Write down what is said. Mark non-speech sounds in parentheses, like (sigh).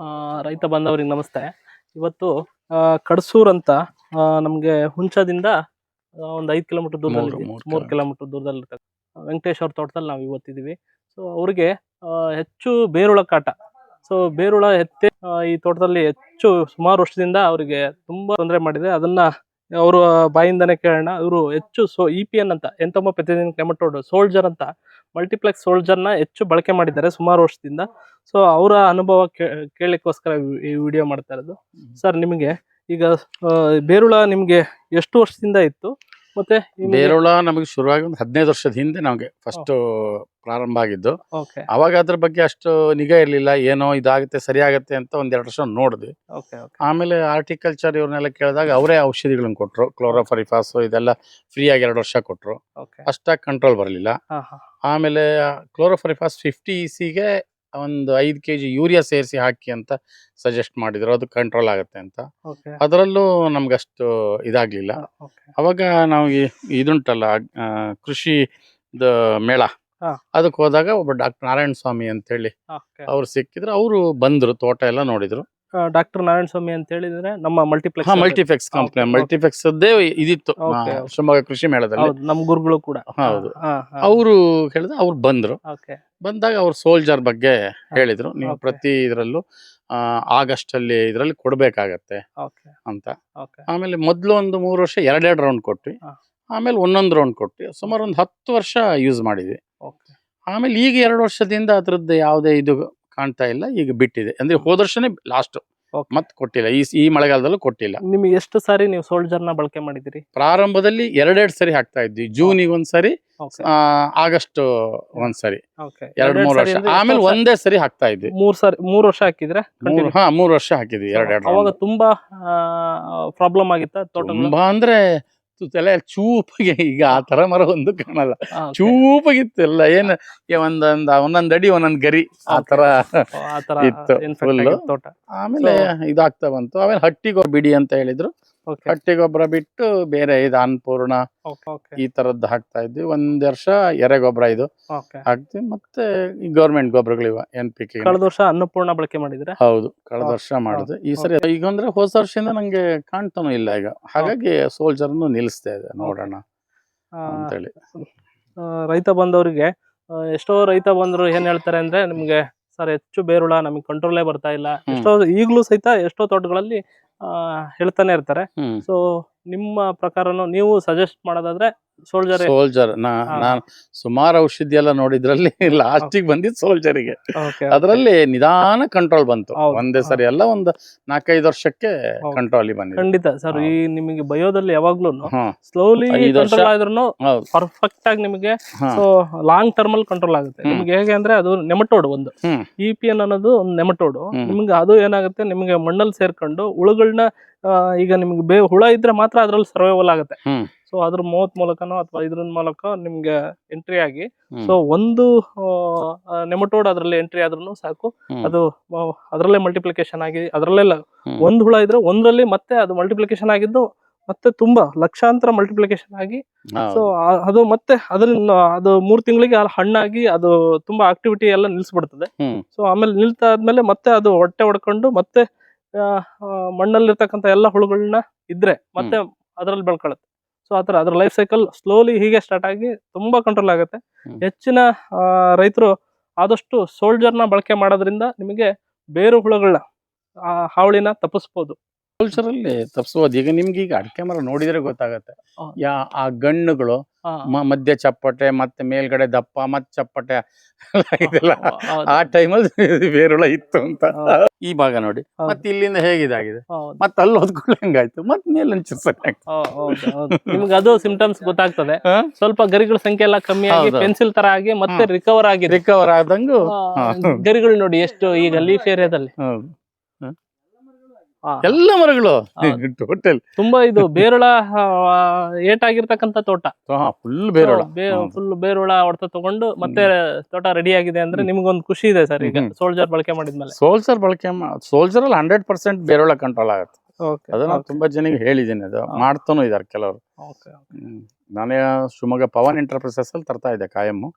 ಆ, ರೈತ ಬಾಂಧವರಿಗೆ ನಮಸ್ತೆ. ಇವತ್ತು ಕಡಸೂರ್ ಅಂತ ನಮಗೆ ಹುಂಚದಿಂದ ಒಂದು ಐದ್ ಕಿಲೋಮೀಟರ್ ದೂರದಲ್ಲಿ ಮೂರು- ಕಿಲೋಮೀಟರ್ ದೂರದಲ್ಲಿ ವೆಂಕಟೇಶ್ ಅವ್ರ ತೋಟದಲ್ಲಿ ನಾವು ಇವತ್ತಿದೀವಿ ಸೊ ಅವ್ರಿಗೆ ಹೆಚ್ಚು ಬೇರುಳ ಕಾಟ. ಸೊ ಬೇರುಳ ಎತ್ತೆ ಈ ತೋಟದಲ್ಲಿ ಹೆಚ್ಚು ಸುಮಾರು ವರ್ಷದಿಂದ ಅವರಿಗೆ ತುಂಬಾ ತೊಂದರೆ ಮಾಡಿದೆ. ಅದನ್ನ ಅವರು ಬಾಯಿಂದನೇ ಕೇಳೋಣ. ಇವರು ಹೆಚ್ಚು ಸೊ ಇ ಪಿ ಎನ್ ಅಂತ ಎಂತೊಮ್ಮ ಪ್ರತಿದಿನ ಕ್ಲೆಮಟೋಡ್ ಸೋಲ್ಜರ್ ಅಂತ ಮಲ್ಟಿಪ್ಲೆಕ್ಸ್ ಸೋಲ್ಜರ್ನ ಹೆಚ್ಚು ಬಳಕೆ ಮಾಡಿದ್ದಾರೆ ಸುಮಾರು ವರ್ಷದಿಂದ. ಸೊ ಅವರ ಅನುಭವ ಕೇಳಲಿಕ್ಕೋಸ್ಕರ ಈ ವಿಡಿಯೋ ಮಾಡ್ತಾ ಇರೋದು. ಸರ್ ನಿಮಗೆ ಈಗ ಬೇರುಳ ನಿಮಗೆ ಎಷ್ಟು ವರ್ಷದಿಂದ ಇತ್ತು? ಮತ್ತೆ ಬೇರುಳ ನಮಗೆ ಶುರುವಾಗಿ ಒಂದು ಹದಿನೈದು ವರ್ಷದ ಹಿಂದೆ ನಮಗೆ ಫಸ್ಟ್ ಪ್ರಾರಂಭ ಆಗಿದ್ದು. ಓಕೆ. ಅವಾಗ ಅದ್ರ ಬಗ್ಗೆ ಅಷ್ಟು ನಿಗಾ ಇರಲಿಲ್ಲ ಏನೋ ಇದಾಗುತ್ತೆ ಸರಿ ಆಗುತ್ತೆ ಅಂತ ಒಂದ್ ಎರಡು ವರ್ಷ ನೋಡಿದ್ವಿ. ಆಮೇಲೆ ಆರ್ಟಿಕಲ್ಚರ್ ಇವ್ರನ್ನೆಲ್ಲ ಕೇಳಿದಾಗ ಅವರೇ ಔಷಧಿಗಳನ್ನ ಕೊಟ್ರು. ಕ್ಲೋರೋಫರಿಫಾಸ್ ಇದೆಲ್ಲ ಫ್ರೀಯಾಗಿ ಎರಡು ವರ್ಷ ಕೊಟ್ರು. ಅಷ್ಟಾಗಿ ಕಂಟ್ರೋಲ್ ಬರಲಿಲ್ಲ. ಆಮೇಲೆ ಕ್ಲೋರೋಫರಿಫಾಸ್ ಫಿಫ್ಟಿ ಸಿಗೆ ಒಂದು ಐದು ಕೆ ಜಿ ಯೂರಿಯಾ ಸೇರಿಸಿ ಹಾಕಿ ಅಂತ ಸಜೆಸ್ಟ್ ಮಾಡಿದ್ರು. ಅದು ಕಂಟ್ರೋಲ್ ಆಗುತ್ತೆ ಅಂತ. ಓಕೆ ಅದರಲ್ಲೂ ನಮ್ಗಷ್ಟು ಇದಾಗ್ಲಿಲ್ಲ. ಓಕೆ ಅವಾಗ ನಾವು ಈ- ಇದುಂಟಲ್ಲ ಆ, ಕೃಷಿ ದ ಮೇಳ. ಹಾ. ಅದಕ್ಕೆ ಹೋದಾಗ ಒಬ್ಬ ಡಾಕ್ಟರ್ ನಾರಾಯಣ ಸ್ವಾಮಿ ಅಂತ ಹೇಳಿ ಓಕೆ ಅವ್ರು ಸಿಕ್ಕಿದ್ರು. ಅವರು ಬಂದ್ರು ತೋಟ ಎಲ್ಲ ನೋಡಿದ್ರು. ಡಾಕ್ಟರ್ ನಾರಾಯಣ ಸ್ವಾಮಿ ಅಂತ ಹೇಳಿದ್ರೆ ನಮ್ಮ multiplex multiplex multiplex company multiplex multiplex ಇದಿತ್ತು. ಆ, Okay, okay. ಶಿವಮೊಗ್ಗ ಕೃಷಿ ಮೇಳದಲ್ಲಿ. ಹೌದು ನಮ್ ಗುರುಗಳು ಕೂಡ. ಹೌದು. ಅವರು ಹೇಳಿದ್ರೆ ಅವ್ರು ಬಂದ್ರು. ಬಂದಾಗ ಅವ್ರ ಸೋಲ್ಜರ್ ಬಗ್ಗೆ ಹೇಳಿದ್ರು. ನೀವು Okay. ಪ್ರತಿ ಇದರಲ್ಲೂ ಆಗಸ್ಟ್ ಅಲ್ಲಿ ಇದರಲ್ಲಿ ಕೊಡ್ಬೇಕಾಗತ್ತೆ ಓಕೆ ಅಂತ. ಆಮೇಲೆ ಮೊದಲು ಒಂದು ಮೂರು ವರ್ಷ ಎರಡೆರಡು ರೌಂಡ್ ಕೊಟ್ವಿ. ಹಾ. ಆಮೇಲೆ ಒಂದೊಂದು ರೌಂಡ್ ಕೊಟ್ವಿ. ಸುಮಾರು ಒಂದು ಹತ್ತು ವರ್ಷ ಯೂಸ್ ಮಾಡಿದ್ವಿ. ಓಕೆ ಆಮೇಲೆ ಈಗ ಎರಡು ವರ್ಷದಿಂದ ಅದ್ರದ್ದು ಯಾವುದೇ ಇದು ಕಾಣ್ತಾ ಇಲ್ಲ ಈಗ ಬಿಟ್ಟಿದೆ. ಅಂದ್ರೆ ಹೋದ ವರ್ಷನೇ ಲಾಸ್ಟ್ ಮತ್ತೆ ಕೊಟ್ಟಿಲ್ಲ. ಈ ಈ ಮಳೆಗಾಲದಲ್ಲೂ ಕೊಟ್ಟಿಲ್ಲ. ನಿಮಗೆ ಎಷ್ಟು ಸಾರಿ ನೀವು ಸೋಲ್ಜರ್ನ ಬಳಕೆ ಮಾಡಿದಿರಿ ಪ್ರಾರಂಭದಲ್ಲಿ ಎರಡೆರಡು ಸರಿ ಹಾಕ್ತಾ ಇದ್ವಿ. ಜೂನಿಗೆ ಒಂದ್ಸರಿ ಆಗಸ್ಟ್ ಒಂದ್ಸರಿ ಎರಡು ಮೂರು ವರ್ಷ. ಆಮೇಲೆ ಒಂದೇ ಸರಿ ಹಾಕ್ತಾ ಇದ್ವಿ. ಮೂರ್ ಸಾರಿ ಮೂರ್ ವರ್ಷ ಹಾಕಿದ್ರೆ ಹಾ ಮೂರ್ ವರ್ಷ ಹಾಕಿದ್ವಿ. ಎರಡೆರಡು ಅವಾಗ ತುಂಬಾ ಪ್ರಾಬ್ಲಮ್ ಆಗಿತ್ತ ತುಂಬಾ ಅಂದ್ರೆ ತು- ತಲೆ ಚೂಪಾಗಿ (laughs) ಈಗ ಆ ತರ ಮರ ಒಂದು ಕಾಣಲ್ಲ. ಚೂಪಾಗಿತ್ತು ಎಲ್ಲ. ಏನ್ ಒಂದೊಂದ್ ಒಂದೊಂದ್ ಅಡಿ ಒಂದೊಂದ್ ಗರಿ ಆ. ತರ ಆತರ ಇತ್ತು. ಆಮೇಲೆ ಇದಾಗ್ತಾ ಬಂತು. ಆಮೇಲೆ ಹಟ್ಟಿಗೆ ಬಿಡಿ ಅಂತ ಹೇಳಿದ್ರು. ಹಟ್ಟಿ ಗೊಬ್ಬರ ಬಿಟ್ಟು ಬೇರೆ ಇದು ಅನ್ನಪೂರ್ಣ ಈ ತರದ್ದು ಹಾಕ್ತಾ ಇದ್ವಿ. ಒಂದ್ ವರ್ಷ ಎರೆ ಗೊಬ್ಬರ ಇದು. ಹಾಕ್ತಿವಿ. ಮತ್ತೆ ಗೌರ್ಮೆಂಟ್ ಗೊಬ್ಬರಗಳಿವ ಎನ್ ಪಿ ಕೆ ಕಳೆದ ವರ್ಷ ಅನ್ನಪೂರ್ಣ ಬಳಕೆ ಮಾಡಿದ್ರೆ? ಹೌದು. ಕಳೆದ ವರ್ಷ ಮಾಡುದು. ಈ ಸರಿ ಈಗ ಅಂದ್ರೆ ಹೊಸ ವರ್ಷದಿಂದ ನಂಗೆ ಕಾಣ್ತಾನೂ ಇಲ್ಲ ಈಗ. ಹಾಗಾಗಿ ಸೋಲ್ಜರ್ನು ನಿಲ್ಲಿಸ್ತಾ ಇದೆ. ನೋಡೋಣ ಅಂತೇಳಿ. ರೈತ ಬಂದವರಿಗೆ ಎಷ್ಟೋ ರೈತ ಬಂದ್ರು ಏನ್ ಹೇಳ್ತಾರೆ ಅಂದ್ರೆ ನಿಮ್ಗೆ ಸರ್ ಹೆಚ್ಚು ಬೇರುಳ ನಮಗೆ ಕಂಟ್ರೋಲೇ ಬರ್ತಾ ಇಲ್ಲ. ಎಷ್ಟೋ ಈಗಲೂ ಸಹಿತ ಎಷ್ಟೋ ತೋಟಗಳಲ್ಲಿ ಹೇಳ್ತಾನೆ ಇರ್ತಾರೆ. ಸೊ ನಿಮ್ಮ ಪ್ರಕಾರನು ನೀವು ಸಜೆಸ್ಟ್ ಮಾಡೋದಾದ್ರೆ ಸೋಲ್ಜರ್ ಸೋಲ್ಜರ್. ನಾನು ಸುಮಾರು ಔಷಧಿ ಎಲ್ಲ ನೋಡಿದ್ರಲ್ಲಿ (laughs) ಲಾಸ್ಟಿಗೆ ಬಂದಿದ್ದು ಸೋಲ್ಜರಿಗೆ. ಅದರಲ್ಲಿ ನಿಧಾನ ಕಂಟ್ರೋಲ್ ಬಂತು. ಒಂದೇ ಸರಿ ಎಲ್ಲ ಒಂದು ನಾಲ್ಕೈದು ವರ್ಷಕ್ಕೆ. ಕಂಟ್ರೋಲ್ ಬಂದಿದೆ. ಖಂಡಿತ ಸರ್ ಈ ನಿಮಗೆ ಬಯೋದಲ್ಲಿ ಯಾವಾಗ್ಲೂ ಸ್ಲೋಲಿ ಕಂಟ್ರೋಲ್ ಆದ್ರೂ ಪರ್ಫೆಕ್ಟ್ ಆಗಿ ನಿಮಗೆ ಸೊ ಲಾಂಗ್ ಟರ್ಮ್ ಅಲ್ಲಿ ಕಂಟ್ರೋಲ್ ಆಗುತ್ತೆ. ನಿಮ್ಗೆ ಹೇಗೆ ಅಂದ್ರೆ ಅದು ನೆಮಟೋಡ್ ಒಂದು. ಇ ಪಿ ಎನ್ ಅನ್ನೋದು ಒಂದು ನೆಮಟೋಡ್. ನಿಮ್ಗೆ ಅದು ಏನಾಗುತ್ತೆ ನಿಮಗೆ ಮಣ್ಣಲ್ಲಿ ಸೇರ್ಕೊಂಡು ಹುಳುಗಳನ್ನ ಈಗ ನಿಮ್ಗೆ ಬೇ ಹುಳ ಇದ್ರೆ ಮಾತ್ರ ಅದ್ರಲ್ಲಿ ಸರ್ವೈವಲ್ ಆಗುತ್ತೆ. ಸೊ ಅದ್ರ ಮೂವತ್ ಮೂಲಕನೋ ಅಥವಾ ಇದ್ರ ಮೂಲಕ ನಿಮ್ಗೆ ಎಂಟ್ರಿ ಆಗಿ. ಸೊ ಒಂದು ನೆಮಟೋಡ್ ಅದ್ರಲ್ಲಿ ಎಂಟ್ರಿ ಆದ್ರೂ ಸಾಕು ಅದು ಅದರಲ್ಲೇ ಮಲ್ಟಿಪ್ಲಿಕೇಶನ್ ಆಗಿ ಅದ್ರಲ್ಲೇ ಒಂದ್ ಹುಳ ಇದ್ರೆ ಒಂದ್ರಲ್ಲಿ ಮತ್ತೆ ಅದು ಮಲ್ಟಿಪ್ಲಿಕೇಶನ್ ಆಗಿದ್ದು ಮತ್ತೆ ತುಂಬಾ ಲಕ್ಷಾಂತರ ಮಲ್ಟಿಪ್ಲಿಕೇಶನ್ ಆಗಿ. ಸೊ ಅದು ಮತ್ತೆ ಅದನ್ನ ಅದು ಮೂರ್ ತಿಂಗಳಿಗೆ ಅಲ್ಲಿ ಹಣ್ಣಾಗಿ ಅದು ತುಂಬಾ ಆಕ್ಟಿವಿಟಿ ಎಲ್ಲ ನಿಲ್ಸ್ಬಿಡ್ತದೆ. ಸೊ ಆಮೇಲೆ ನಿಲ್ತಾ ಆದ್ಮೇಲೆ ಮತ್ತೆ ಅದು ಹೊಟ್ಟೆ ಹೊಡ್ಕೊಂಡು ಮತ್ತೆ ಮಣ್ಣಲ್ಲಿರ್ತಕ್ಕಂಥ ಎಲ್ಲ ಹುಳುಗಳನ್ನ ಇದ್ರೆ ಮತ್ತೆ ಅದರಲ್ಲಿ ಬೆಳ್ಕೊಳತ್ತೆ ಸೊ ಆತರ ಅದ್ರ ಲೈಫ್ ಸೈಕಲ್ ಸ್ಲೋಲಿ ಹೀಗೆ ಸ್ಟಾರ್ಟ್ ಆಗಿ ತುಂಬ ಕಂಟ್ರೋಲ್ ಆಗುತ್ತೆ. ಹೆಚ್ಚಿನ ರೈತರು ಆದಷ್ಟು ಸೋಲ್ಜರ್ನ ಬಳಕೆ ಮಾಡೋದ್ರಿಂದ ನಿಮಗೆ ಬೇರು ಹುಳುಗಳನ್ನ ಆ ಹಾವಳಿನ ತಪ್ಪಿಸ್ಬೋದು. ಅಲ್ಲಿ ತಪ್ಪಿಸ್ಬೋದು ಈಗ ನಿಮ್ಗೆ ಈಗ ಅಡಿಕೆ ಮರ ನೋಡಿದ್ರೆ ಗೊತ್ತಾಗತ್ತೆ. ಯಾ ಆ ಗಣ್ಣುಗಳು ಮಧ್ಯ ಚಪ್ಪಟೆ ಮತ್ತೆ ಮೇಲ್ಗಡೆ ದಪ್ಪ ಮತ್ತೆ ಚಪ್ಪಟೆ. ಇದೆಲ್ಲ. ಆ ಟೈಮಲ್ಲಿ ಬೇರುಳ ಇತ್ತು ಅಂತ. ಈ ಭಾಗ ನೋಡಿ. ಮತ್ತೆ ಇಲ್ಲಿಂದ ಹೇಗಿದಾಗಿದೆ. ಮತ್ತೆ ಅಲ್ಲಿ ಹೊದ್ಕೊಳ್ಳಿ ಹಂಗಾಯ್ತು? ಮತ್ತೆ ಮೇಲೆ. ನಿಮ್ಗೆ ಅದು ಸಿಂಪ್ಟಮ್ಸ್ ಗೊತ್ತಾಗ್ತದೆ. ಸ್ವಲ್ಪ ಗರಿಗಳ ಸಂಖ್ಯೆ ಎಲ್ಲ ಕಮ್ಮಿ ಆಗಿ ಪೆನ್ಸಿಲ್ ತರ ಆಗಿ ಮತ್ತೆ ರಿಕವರ್ ಆಗಿ ರಿಕವರ್ ಆದಂಗು? ಗರಿಗಳು ನೋಡಿ ಎಷ್ಟು ಈಗ ಲೀಫ್ ಏರಿಯಾದಲ್ಲಿ ಎಲ್ಲ ಮರಗಳು. ಟೋಟಲ್ ತುಂಬಾ ಇದು ಬೇರುಳ ಏಟ್ ಏಟಾಗಿರ್ತಕ್ಕಂಥ ತೋಟ. ಫುಲ್ ಬೇರುಳ. ಫುಲ್ ಬೇರುಳ ಹೊಡೆತ ತಗೊಂಡು ಮತ್ತೆ ತೋಟ ರೆಡಿ ಆಗಿದೆ ಅಂದ್ರೆ ನಿಮ್ಗೊಂದು ಖುಷಿ ಇದೆ ಸರ್ ಈಗ. ಸೋಲ್ಜರ್ ಬಳಕೆ ಮಾಡಿದ್ಮೇಲೆ. ಸೋಲ್ಜರ್ ಬಳಕೆ ಸೋಲ್ಜರ್ ಅಲ್ಲಿ ಹಂಡ್ರೆಡ್ ಪರ್ಸೆಂಟ್ ಬೇರುಳ ಕಂಟ್ರೋಲ್ ಆಗುತ್ತೆ. ಅದನ್ನ ತುಂಬಾ ಜನಿಗೆ ಹೇಳಿದ್ದೀನಿ ಅದು. ಮಾಡ್ತಾನು ಇದಾರೆ ಕೆಲವರು. ನಾನೇ ಶಿವಮೊಗ್ಗ ಪವನ್ ಎಂಟರ್ಪ್ರೈಸಸ್ ಅಲ್ಲಿ ತರ್ತಾ ಇದ್ದೆ ಕಾಯಮ್ಮು.